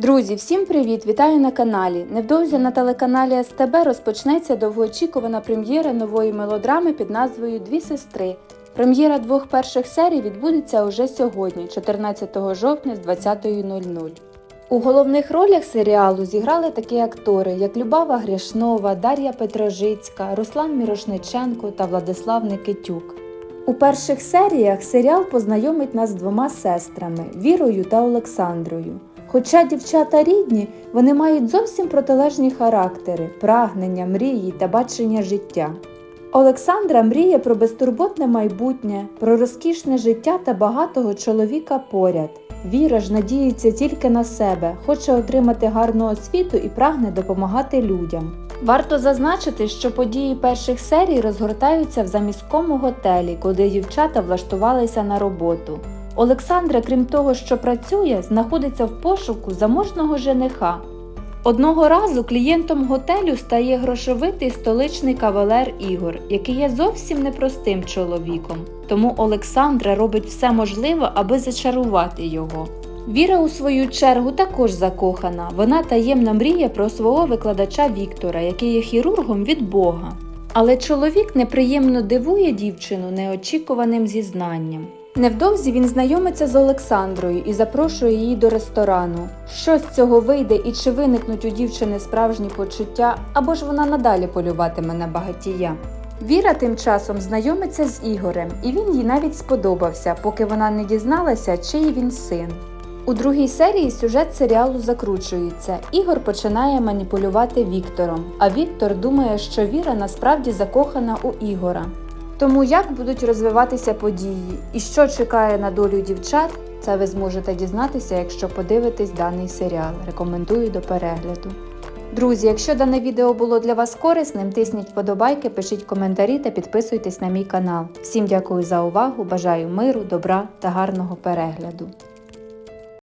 Друзі, всім привіт! Вітаю на каналі. Невдовзі на телеканалі СТБ розпочнеться довгоочікувана прем'єра нової мелодрами під назвою Дві сестри. Прем'єра двох перших серій відбудеться уже сьогодні, 14 жовтня з 20.00. У головних ролях серіалу зіграли такі актори, як Любава Грішнова, Дар'я Петрожицька, Руслан Мірошниченко та Владислав Никитюк. У перших серіях серіал познайомить нас з двома сестрами Вірою та Олександрою. Хоча дівчата рідні, вони мають зовсім протилежні характери, прагнення, мрії та бачення життя. Олександра мріє про безтурботне майбутнє, про розкішне життя та багатого чоловіка поряд. Віра ж надіється тільки на себе, хоче отримати гарну освіту і прагне допомагати людям. Варто зазначити, що події перших серій розгортаються в заміському готелі, куди дівчата влаштувалися на роботу. Олександра, крім того, що працює, знаходиться в пошуку заможного жениха. Одного разу клієнтом готелю стає грошовитий столичний кавалер Ігор, який є зовсім непростим чоловіком. Тому Олександра робить все можливе, аби зачарувати його. Віра, у свою чергу, також закохана. Вона таємно мріє про свого викладача Віктора, який є хірургом від Бога. Але чоловік неприємно дивує дівчину неочікуваним зізнанням. Невдовзі він знайомиться з Олександрою і запрошує її до ресторану. Що з цього вийде і чи виникнуть у дівчини справжні почуття, або ж вона надалі полюватиме на багатія. Віра тим часом знайомиться з Ігорем, і він їй навіть сподобався, поки вона не дізналася, чий він син. У другій серії сюжет серіалу закручується. Ігор починає маніпулювати Віктором, а Віктор думає, що Віра насправді закохана у Ігора. Тому як будуть розвиватися події і що чекає на долю дівчат, це ви зможете дізнатися, якщо подивитесь даний серіал. Рекомендую до перегляду. Друзі, якщо дане відео було для вас корисним, тисніть вподобайки, пишіть коментарі та підписуйтесь на мій канал. Всім дякую за увагу, бажаю миру, добра та гарного перегляду.